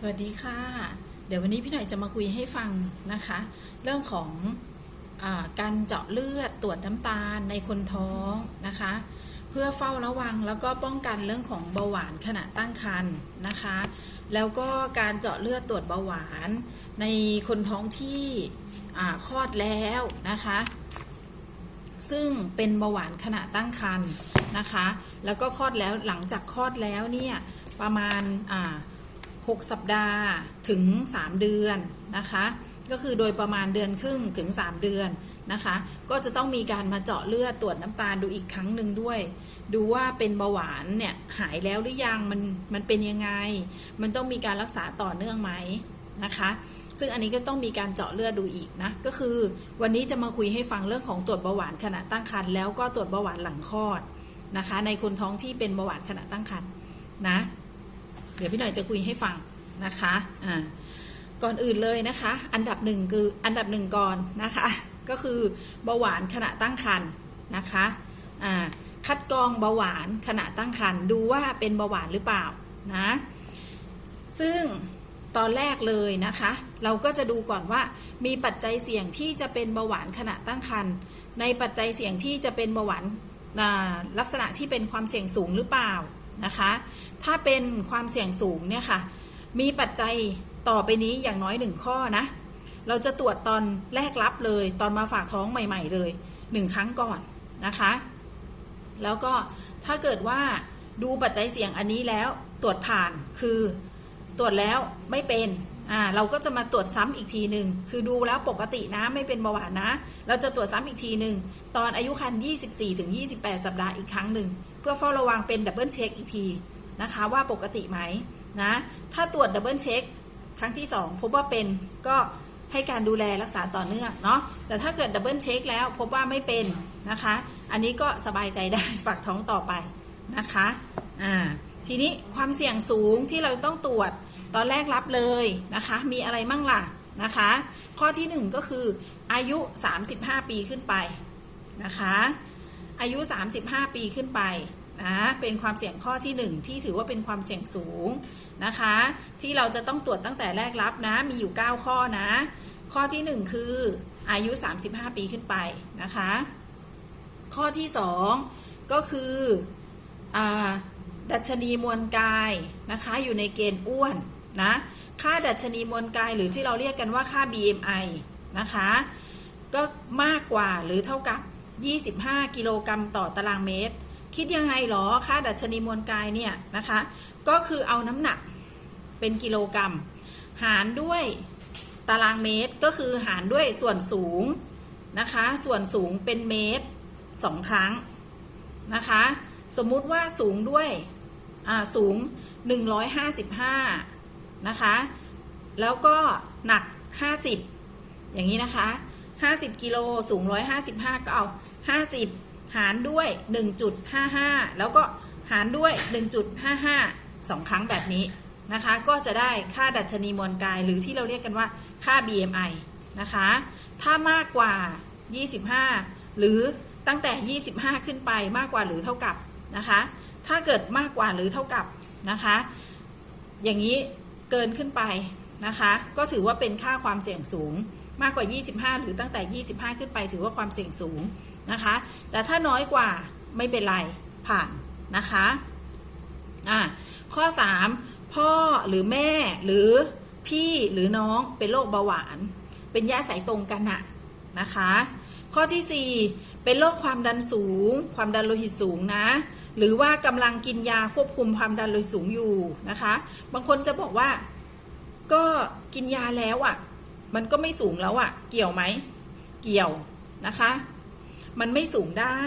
สวัสดีค่ะ เดี๋ยววันนี้พี่หน่อยจะมาคุยให้ฟังนะคะ เรื่องของอการเจาะเลือดตรวจน้ำตาลในคนท้องนะคะ เพื่อเฝ้าระวังแล้วก็ป้องกันเรื่องของเบาหวานขณะตั้งครรภ์นะคะ แล้วก็การเจาะเลือดตรวจเบาหวานในคนท้องที่คลอดแล้วนะคะ ซึ่งเป็นเบาหวานขณะตั้งครรภ์นะคะ แล้วก็คลอดแล้วหลังจากคลอดแล้วเนี่ยประมาณอ่า 6 สัปดาห์ถึง 3 เดือนนะคะ ก็คือโดยประมาณเดือนครึ่งถึง 3 เดือนนะคะ ก็จะต้องมีการมาเจาะเลือดตรวจน้ำตาลดูอีกครั้งหนึ่งด้วย ดูว่าเป็นเบาหวานเนี่ยหายแล้วหรือยังมันมันเป็นยังไง มันต้องมีการรักษาต่อเนื่องไหมนะคะ ซึ่งอันนี้ก็ต้องมีการเจาะเลือดดูอีกนะ ก็คือวันนี้จะมาคุยให้ฟังเรื่องของตรวจเบาหวานขณะตั้งครรภ์แล้วก็ตรวจเบาหวานหลังคลอดนะคะ ในคนท้องที่เป็นเบาหวานขณะตั้งครรภ์นะ เดี๋ยวพี่หน่อยจะคุยให้ฟังนะคะอ่าก่อนอื่นเลยนะคะ อันดับหนึ่งคืออันดับหนึ่งก่อนนะคะ ก็คือเบาหวานขณะตั้งครรภ์นะคะอ่าคัดกรองเบาหวานขณะตั้งครรภ์ดูว่าเป็นเบาหวานหรือเปล่านะซึ่งตอนแรกเลยนะคะ เราก็จะดูก่อนว่ามีปัจจัยเสี่ยงที่จะเป็นเบาหวานขณะตั้งครรภ์ในปัจจัยเสี่ยงที่จะเป็นเบาหวานลักษณะที่เป็นความเสี่ยงสูงหรือเปล่า นะคะ ถ้าเป็นความเสี่ยงสูงเนี่ยค่ะ มีปัจจัยต่อไปนี้อย่างน้อยหนึ่งข้อนะ เราจะตรวจตอนแรกรับเลย ตอนมาฝากท้องใหม่ ๆ เลยหนึ่งครั้งก่อนนะคะ แล้วก็ถ้าเกิดว่าดูปัจจัยเสี่ยงอันนี้แล้วตรวจผ่านคือตรวจแล้วไม่เป็น อ่าเราก็จะมาตรวจซ้ำอีกทีหนึ่งคือดูแล้วปกตินะไม่เป็นเบาหวานนะ เราจะตรวจซ้ำอีกทีหนึ่งตอนอายุครรภ์24ถึง28 สัปดาห์อีกครั้งหนึ่งเพื่อเฝ้าระวังเป็นดับเบิลเช็คอีกทีนะคะว่าปกติไหมนะถ้าตรวจดับเบิลเช็คครั้งที่ 2 พบว่าเป็นก็ให้การดูแลรักษาต่อเนื่องเนาะแต่ถ้าเกิดดับเบิลเช็คแล้วพบว่าไม่เป็นนะคะ อันนี้ก็สบายใจได้ฝากท้องต่อไปนะคะอ่าทีนี้ความเสี่ยงสูงที่เราต้องตรวจ ตอนแรกรับเลยนะคะ มีอะไรมั่งล่ะนะคะ ข้อที่ 1 ก็คืออายุ 35 ปีขึ้นไปนะคะ อายุ 35 ปีขึ้นไปนะเป็นความเสี่ยงข้อที่ 1 ที่ถือว่าเป็นความเสี่ยงสูงนะคะ ที่เราจะต้องตรวจตั้งแต่แรกรับนะ มีอยู่ 9 ข้อนะ ข้อที่ 1 คืออายุ 35 ปีขึ้นไปนะคะ ข้อที่ 2 ก็คืออดัชนีมวลกายนะคะ อยู่ในเกณฑ์อ้วน นะค่าดัชนีมวลกายหรือที่เราเรียกกันว่าค่า BMI นะคะ ก็มากกว่าหรือเท่ากับ 25 กิโลกรัมต่อตารางเมตร คิดยังไงหรอค่าดัชนีมวลกายเนี่ยนะคะ ก็คือเอาน้ำหนักเป็นกิโลกรัม หารด้วยตารางเมตรก็คือหารด้วยส่วนสูงนะคะ ส่วนสูงเป็นเมตรสองครั้งนะคะ สมมุติว่าสูงด้วย อ่า สูง 155 นะคะ แล้วก็หนัก 50 อย่างนี้นะคะ 50 กิโลสูง 155 ก็เอา 50 หารด้วย 1.55 แล้วก็หารด้วย 1.55สองครั้งแบบนี้นะคะ ก็จะได้ค่าดัชนีมวลกายหรือที่เราเรียกกันว่าค่า BMI นะคะ ถ้ามากกว่า 25 หรือตั้งแต่ 25 ขึ้นไปมากกว่าหรือเท่ากับนะคะ ถ้าเกิดมากกว่าหรือเท่ากับนะคะ อย่างนี้ เกินขึ้นไปนะคะ ก็ถือว่าเป็นค่าความเสี่ยงสูงมากกว่า 25 หรือตั้งแต่ 25 ขึ้นไปถือว่าความเสี่ยงสูงนะคะ แต่ถ้าน้อยกว่าไม่เป็นไรผ่านนะคะอ่าข้อ 3 พ่อหรือแม่หรือพี่หรือน้องเป็นโรคเบาหวาน เป็นญาติสายตรงกันอะนะคะ ข้อที่ 4 เป็นโรคความดันสูง ความดันโลหิตสูงนะ หรือว่ากำลังกินยาควบคุมความดันโลหิตสูงอยู่นะคะ บางคนจะบอกว่าก็กินยาแล้วอะ่ะ มันก็ไม่สูงแล้วอะ่ะ เกี่ยวไหม เกี่ยวนะคะ มันไม่สูงได้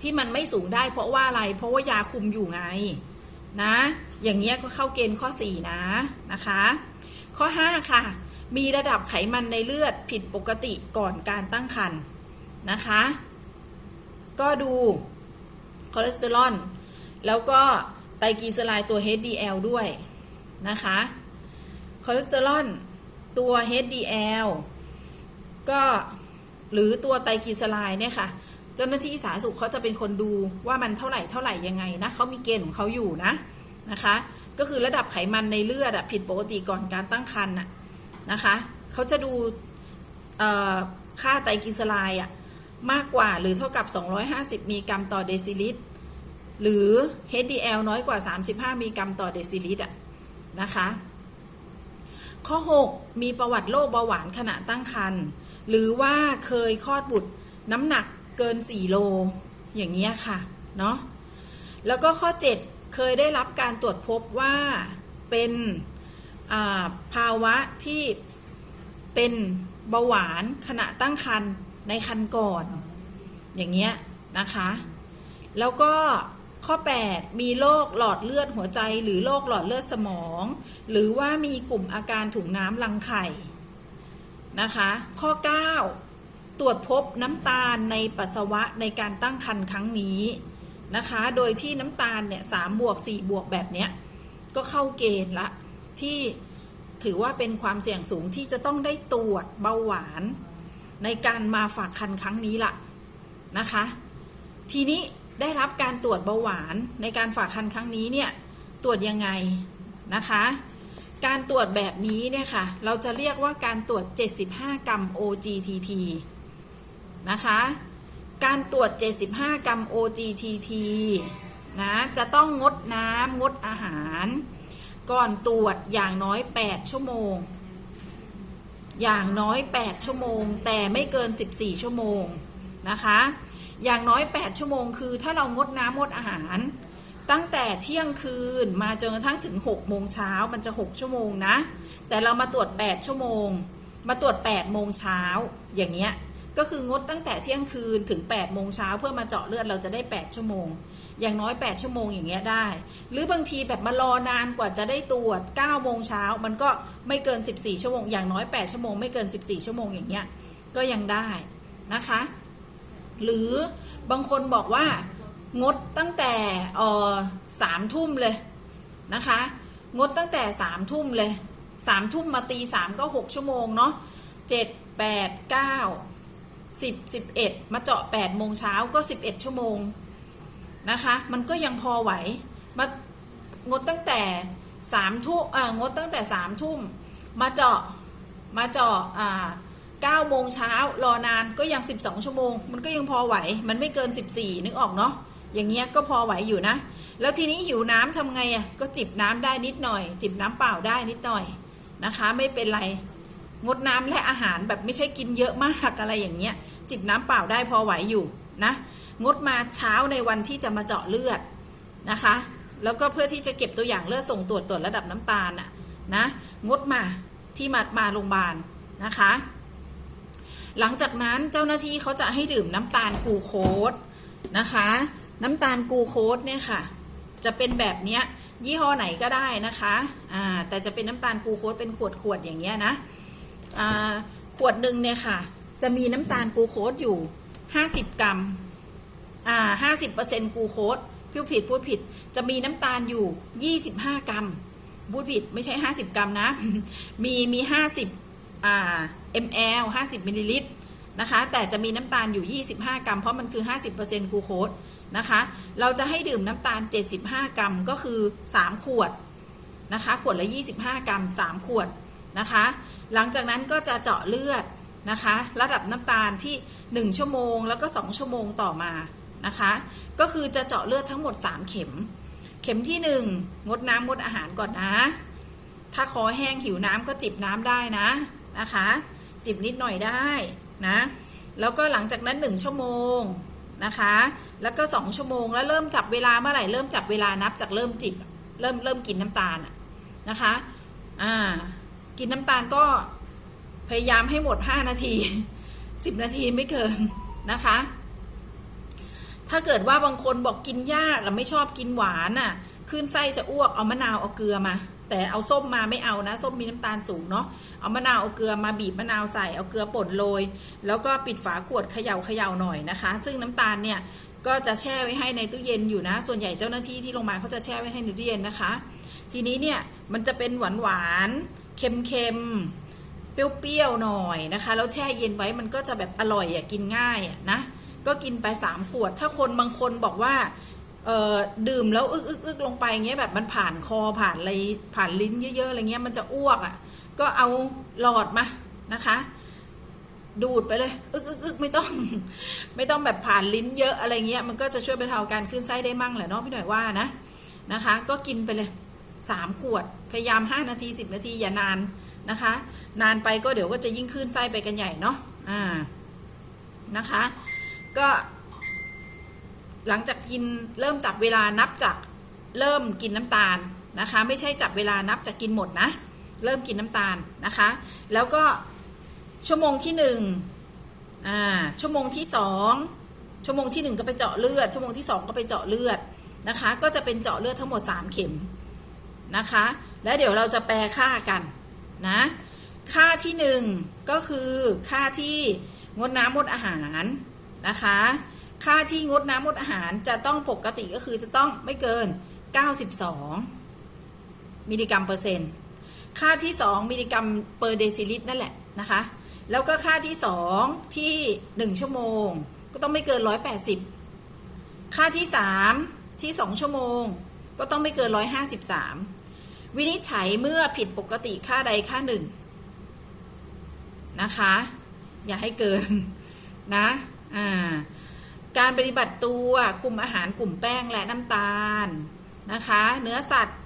ที่มันไม่สูงได้ เพราะว่าอะไร เพราะว่ายาคุมอยู่ไงนะ อย่างเงี้ยก็เข้าเกณฑ์ข้อ 4 นะนะคะ ข้อ 5 ค่ะ มีระดับไขมันในเลือดผิดปกติก่อนการตั้งครรภ์นะคะ ก็ดู คอเลสเตอรอลแล้วก็ไตรกลีเซอไรด์ตัว HDL ด้วยนะคะคอเลสเตอรอลตัว HDL ก็หรือตัวไตรกลีเซอไรด์เนี่ยค่ะเจ้าหน้าที่สาธารณสุขเขาจะเป็นคนดูว่ามันเท่าไหร่เท่าไหร่ยังไงนะเขามีเกณฑ์ของเขาอยู่นะนะคะ ก็คือระดับไขมันในเลือดผิดปกติก่อนการตั้งครรภ์นะคะเขาจะดูค่าไตรกลีเซอไรด์มากกว่าหรือเท่ากับ 250มิลลิกรัมต่อเดซิลิตร หรือ HDL น้อยกว่า 35 มิลลิกรัมต่อเดซิลิตรอะนะคะ ข้อ 6 มีประวัติโรคเบาหวานขณะตั้งครรภ์หรือว่าเคยคลอดบุตรน้ำหนักเกิน 4 โล อย่างเงี้ยค่ะ เนาะแล้วก็ข้อ 7 เคยได้รับการตรวจพบว่าเป็นภาวะที่เป็นเบาหวานขณะตั้งครรภ์ในครรภ์ก่อน อย่างเงี้ยนะคะ แล้วก็ ข้อ 8 มีโรคหลอดเลือดหัวใจ หรือโรคหลอดเลือดสมอง หรือว่ามีกลุ่มอาการถุงน้ำรังไข่นะคะ ข้อ 9 ตรวจพบน้ำตาลในปัสสาวะในการตั้งครรภ์ครั้งนี้นะคะ โดยที่น้ำตาลเนี่ยสามบวก4บวกแบบเนี้ยก็เข้าเกณฑ์ละ ที่ถือว่าเป็นความเสี่ยงสูงที่จะต้องได้ตรวจเบาหวาน ในการมาฝากคันครั้งนี้ละนะคะ ทีนี้ ได้รับการตรวจเบาหวานในการฝากคันครั้งนี้เนี่ยตรวจยังไงนะคะ การตรวจแบบนี้เนี่ยค่ะ เราจะเรียกว่าการตรวจ 75 กรัม OGTT นะคะ การตรวจ 75 กรัม OGTT นะจะต้องงดน้ำงดอาหาร ก่อนตรวจอย่างน้อย 8 ชั่วโมง อย่างน้อย 8 ชั่วโมง แต่ไม่เกิน 14 ชั่วโมงนะคะ อย่างน้อย 8 ชั่วโมงคือ ถ้าเรางดน้ำงดอาหาร ตั้งแต่เที่ยงคืนมาจนกระทั่งถึง 6 โมงเช้ามันจะ 6 ชั่วโมงนะ แต่เรามาตรวจ 8 ชั่วโมง มาตรวจ 8 โมงเช้าอย่างเงี้ยก็คืองดตั้งแต่เที่ยงคืนถึง 8 โมงเช้าเพื่อมาเจาะเลือดเราจะได้ 8 ชั่วโมง อย่างน้อย 8 ชั่วโมงอย่างเงี้ยได้ หรือบางทีแบบมารอนานกว่าจะได้ตรวจ 9 โมงเช้ามันก็ไม่เกิน 14 ชั่วโมง อย่างน้อย 8 ชั่วโมงไม่เกิน 14 ชั่วโมงอย่างเงี้ยก็ยังได้นะคะ หรือบางคนบอกว่างดตั้งแต่เออสามทุ่มเลยนะคะ งดตั้งแต่สามทุ่มเลยสามทุ่มมาตีสามก็หกชั่วโมงเนาะเจ็ดแปดเก้าสิบสิบเอ็ดมาเจาะแปดโมงเช้าก็สิบเอ็ดชั่วโมงนะคะ มันก็ยังพอไหวมางดตั้งแต่สามทุ่มเอองดตั้งแต่สามทุ่มมาเจาะมาเจาะอ่า เก้าโมงเช้ารอนานก็ยังสิบสองชั่วโมง มันก็ยังพอไหว มันไม่เกินสิบสี่นึกออกเนาะอย่างเงี้ยก็พอไหวอยู่นะ แล้วทีนี้หิวน้ำทำไงอะก็จิบน้ำได้นิดหน่อย จิบน้ำเปล่าได้นิดหน่อยนะคะ ไม่เป็นไร งดน้ำและอาหารแบบไม่ใช่กินเยอะมากอะไรอย่างเงี้ย จิบน้ำเปล่าได้พอไหวอยู่นะ งดมาเช้าในวันที่จะมาเจาะเลือดนะคะ แล้วก็เพื่อที่จะเก็บตัวอย่างเลือดส่งตรวจตรวจระดับน้ำตาลอะนะ งดมาที่มามาโรงพยาบาลนะคะ หลังจากนั้นเจ้าหน้าที่เขาจะให้ดื่มน้ำตาลกูโคสนะคะ น้ำตาลกูโคสเนี่ยค่ะ จะเป็นแบบเนี้ยยี่ห้อไหนก็ได้นะคะอ่าแต่จะเป็นน้ำตาลกูโคสเป็นขวดขวดอย่างเงี้ยนะอ่าขวดหนึ่งเนี่ยค่ะ จะมีน้ำตาลกูโคสอยู่ 50 กรัมอ่า50เปอร์เซ็นต์กูโคสพูดผิดพูดผิดจะมีน้ำตาลอยู่ 25 กรัมพูดผิดไม่ใช่ 50 กรัมนะ มีมี 50 ml 50มิลลิลิตรนะคะ แต่จะมีน้ำตาลอยู่ 25 กรัม เพราะมันคือ 50%กลูโคสนะคะ เราจะให้ดื่มน้ำตาล 75 กรัมก็คือ 3 ขวดนะคะ ขวดละ 25 กรัม 3 ขวดนะคะ หลังจากนั้นก็จะเจาะเลือดนะคะ ระดับน้ำตาลที่ 1 ชั่วโมง แล้วก็ 2 ชั่วโมงต่อมานะคะ ก็คือจะเจาะเลือดทั้งหมด 3 เข็ม เข็มที่ 1 งดน้ำงดอาหารก่อนนะ ถ้าคอแห้งหิวน้ำก็จิบน้ำได้นะ นะคะ จิบนิดหน่อยได้นะแล้วก็หลังจากนั้น 1 ชั่วโมงนะคะ แล้วก็ 2 ชั่วโมงแล้วเริ่มจับเวลาเมื่อไหร่เริ่มจับเวลานับจากเริ่มจิบเริ่มเริ่มกินน้ำตาลนะคะอ่ากินน้ำตาลก็พยายามให้หมด 5 นาที 10 นาทีไม่เกินนะคะ ถ้าเกิดว่าบางคนบอกกินยากอไม่ชอบกินหวานอะขึ้นไส้จะอ้วกเอามะนาวเอาเกลือมา แต่เอาส้มมาไม่เอานะ ส้มมีน้ำตาลสูงเนาะเอามะนาวเอาเกลือมาบีบมะนาวใส่เอาเกลือป่นโรยแล้วก็ปิดฝาขวดเขย่าเขย่าหน่อยนะคะ ซึ่งน้ำตาลเนี่ยก็จะแช่ไว้ให้ในตู้เย็นอยู่นะ ส่วนใหญ่เจ้าหน้าที่ที่โรงพยาเขาจะแช่ไว้ให้ในตู้เย็นนะคะ ทีนี้เนี่ยมันจะเป็นหวานหวานเค็มเค็มเปรี้ยวๆหน่อยนะคะแล้วแช่เย็นไว้มันก็จะแบบอร่อยอะกินง่ายอะนะก็กินไป 3 ขวด ถ้าคนบางคนบอกว่า ดื่มแล้วอึกอึกอึกลงไปเงี้ยแบบมันผ่านคอผ่านอะไรผ่านลิ้นเยอะๆอะไรเงี้ยมันจะอ้วกอะ่ะ ก็เอาหลอดมานะคะ ดูดไปเลย อึกอึกอึกไม่ต้อง ไม่ต้องแบบผ่านลิ้นเยอะอะไรเงี้ยมันก็จะช่วยบรรเทาการขึ้นไส้ได้มั่งแหละเนาะพี่หน่อยว่านะนะคะ ก็กินไปเลยสามขวดพยายามห้านาทีสิบนาทีอย่านานนะคะ นานไปก็เดี๋ยวก็จะยิ่งขึ้นไส้ไปกันใหญ่เนาะอ่านะคะ ก็ หลังจากกินเริ่มจับเวลานับจากเริ่มกินน้ำตาลนะคะ ไม่ใช่จับเวลานับจากกินหมดนะ เริ่มกินน้ำตาลนะคะ แล้วก็ชั่วโมงที่หนึ่งอ่าชั่วโมงที่สองชั่วโมงที่หนึ่งก็ไปเจาะเลือด ชั่วโมงที่สองก็ไปเจาะเลือดนะคะ ก็จะเป็นเจาะเลือดทั้งหมด3เข็มนะคะ แล้วเดี๋ยวเราจะแปลค่ากันนะค่าที่หนึ่งก็คือค่าที่งดน้ำงดอาหารนะคะ ค่าที่งดน้ำงดอาหารจะต้องปกติก็คือจะต้องไม่เกิน 92 มิลลิกรัมเปอร์เซ็นต์ ค่าที่ 2 มิลลิกรัมเปอร์เดซิลิตรนั่นแหละนะคะ แล้วก็ค่าที่ 2 ที่ 1 ชั่วโมง ก็ต้องไม่เกิน 180 ค่าที่ 3 ที่ 2 ชั่วโมง ก็ต้องไม่เกิน 153 วินิจฉัยเมื่อผิดปกติค่าใดค่าหนึ่งนะคะ อย่าให้เกินนะ อ่า การปฏิบัติตัวคุมอาหารกลุ่มแป้งและน้ำตาลนะคะ เนื้อสัตว์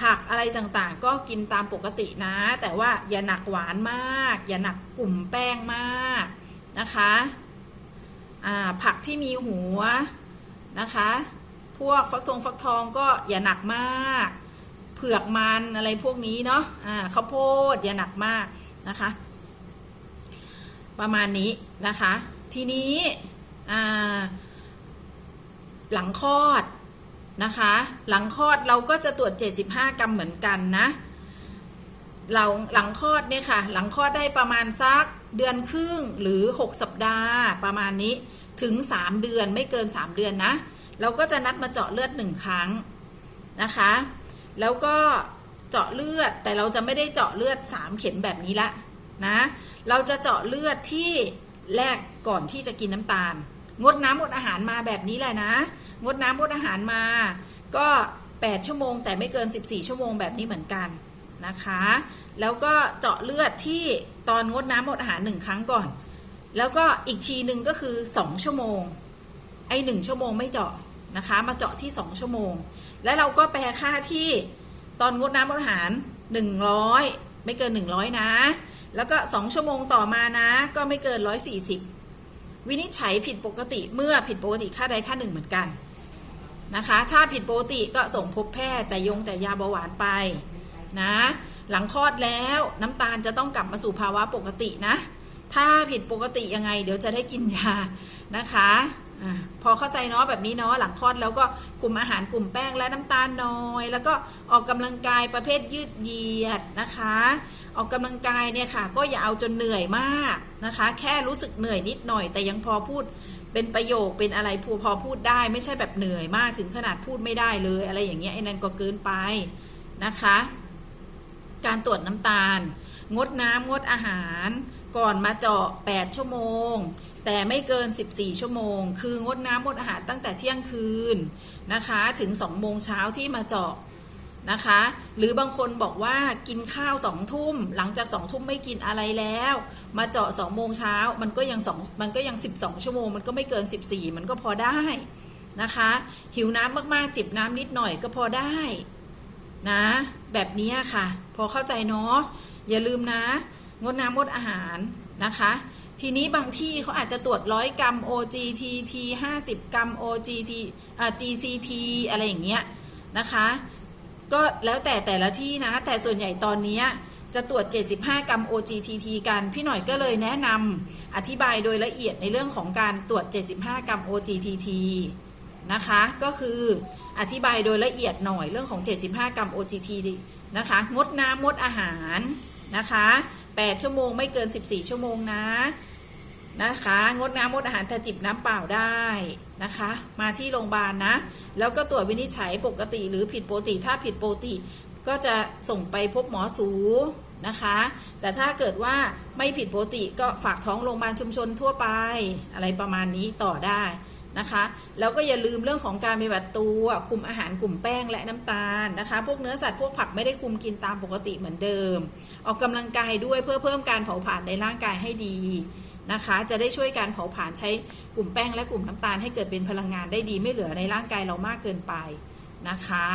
ผักอะไรต่างๆ ก็กินตามปกตินะ แต่ว่าอย่าหนักหวานมาก อย่าหนักกลุ่มแป้งมากนะคะผักที่มีหัวนะคะ พวกฟักทองฟักทองก็อย่าหนักมาก เผือกมันอะไรพวกนี้เนาะอ่าข้าวโพดอย่าหนักมากนะคะ ประมาณนี้นะคะ ทีนี้ หลังคลอดนะคะ หลังคลอดเราก็จะตรวจ 75 กรัมเหมือนกันนะเราหลังคลอดเนี่ยค่ะ หลังคลอดได้ประมาณสักเดือนครึ่งหรือ 6 สัปดาห์ ประมาณนี้ถึง 3 เดือนไม่เกิน 3 เดือนนะ เราก็จะนัดมาเจาะเลือดหนึ่งครั้งนะคะ แล้วก็เจาะเลือดแต่เราจะไม่ได้เจาะเลือด 3 เข็มแบบนี้ละนะ เราจะเจาะเลือดที่แรกก่อนที่จะกินน้ำตาล งดน้ำงดอาหารมาแบบนี้แหละนะ งดน้ำงดอาหารมา ก็ 8 ชั่วโมง แต่ไม่เกิน 14 ชั่วโมงแบบนี้เหมือนกันนะคะ แล้วก็เจาะเลือดที่ตอนงดน้ำงดอาหารหนึ่งครั้งก่อน แล้วก็อีกทีหนึ่งก็คือ 2 ชั่วโมง ไอ้หนึ่งชั่วโมงไม่เจาะนะคะ มาเจาะที่ 2 ชั่วโมง และเราก็แปลค่าที่ตอนงดน้ำงดอาหาร 100 ไม่เกิน 100 นะ แล้วก็ 2 ชั่วโมงต่อมานะ ก็ไม่เกิน 140 วินิจฉัยผิดปกติเมื่อผิดปกติค่าใดค่าหนึ่งเหมือนกันนะคะ ถ้าผิดปกติก็ส่งพบแพทย์จ่ายยงจ่ายยาเบาหวานไปนะ หลังคลอดแล้วน้ำตาลจะต้องกลับมาสู่ภาวะปกตินะ ถ้าผิดปกติยังไง เดี๋ยวจะได้กินยานะคะอะพอเข้าใจเนาะแบบนี้เนาะหลังคลอดแล้วก็กลุ่มอาหารกลุ่มแป้งและน้ำตาลน้อย แล้วก็ออกกำลังกายประเภทยืดเหยียดนะคะ ออกกำลังกายเนี่ยค่ะ ก็อย่าเอาจนเหนื่อยมากนะคะ แค่รู้สึกเหนื่อยนิดหน่อย แต่ยังพอพูดเป็นประโยคเป็นอะไรพอพอพูดได้ไม่ใช่แบบเหนื่อยมากถึงขนาดพูดไม่ได้เลย อะไรอย่างเงี้ยไอ้นั่นก็เกินไปนะคะ การตรวจน้ำตาล งดน้ำงดอาหาร ก่อนมาเจาะ 8 ชั่วโมง แต่ไม่เกิน 14 ชั่วโมง คืองดน้ำงดอาหารตั้งแต่เที่ยงคืนนะคะ ถึง2โมงเช้าที่มาเจาะ นะคะ หรือบางคนบอกว่ากินข้าวสองทุ่ม หลังจากสองทุ่มไม่กินอะไรแล้ว มาเจาะสองโมงเช้ามันก็ยังสองมันก็ยัง 12 ชั่วโมง มันก็ไม่เกิน 14 มันก็พอได้นะคะ หิวน้ำมากๆ จิบน้ำนิดหน่อยก็พอได้นะ แบบนี้ค่ะ พอเข้าใจเนาะอย่าลืมนะ งดน้ำงดอาหารนะคะ ทีนี้บางที่เขาอาจจะตรวจร้อยกรัม OGTT 50 กรัม OGT อ่า GCT อะไรอย่างเงี้ยนะคะ ก็แล้วแต่แต่ละที่นะ แต่ส่วนใหญ่ตอนนี้จะตรวจ 75 กรัม OGTT กัน พี่หน่อยก็เลยแนะนำอธิบายโดยละเอียดในเรื่องของการตรวจ 75 กรัม OGTT นะคะ ก็คืออธิบายโดยละเอียดหน่อยเรื่องของ 75 กรัม OGT นะคะ งดน้ำงดอาหารนะคะ 8 ชั่วโมงไม่เกิน 14 ชั่วโมงนะ นะคะ งดน้ำงดอาหารแต่จิบน้ำเปล่าได้นะคะ มาที่โรงพยาบาลนะ แล้วก็ตรวจวินิจฉัยปกติหรือผิดปกติ ถ้าผิดปกติ ก็จะส่งไปพบหมอสูนะคะ แต่ถ้าเกิดว่าไม่ผิดปกติก็ฝากท้องโรงพยาบาลชุมชนทั่วไปอะไรประมาณนี้ต่อได้นะคะ แล้วก็อย่าลืมเรื่องของการปฏิบัติตัวคุมอาหารกลุ่มแป้งและน้ำตาลนะคะ พวกเนื้อสัตว์พวกผักไม่ได้คุมกินตามปกติเหมือนเดิม ออกกำลังกายด้วยเพื่อเพิ่มการเผาผลาญในร่างกายให้ดี นะคะ จะได้ช่วยการเผาผลาญใช้กลุ่มแป้งและกลุ่มน้ำตาลให้เกิดเป็นพลังงานได้ดีไม่เหลือในร่างกายเรามากเกินไปนะคะ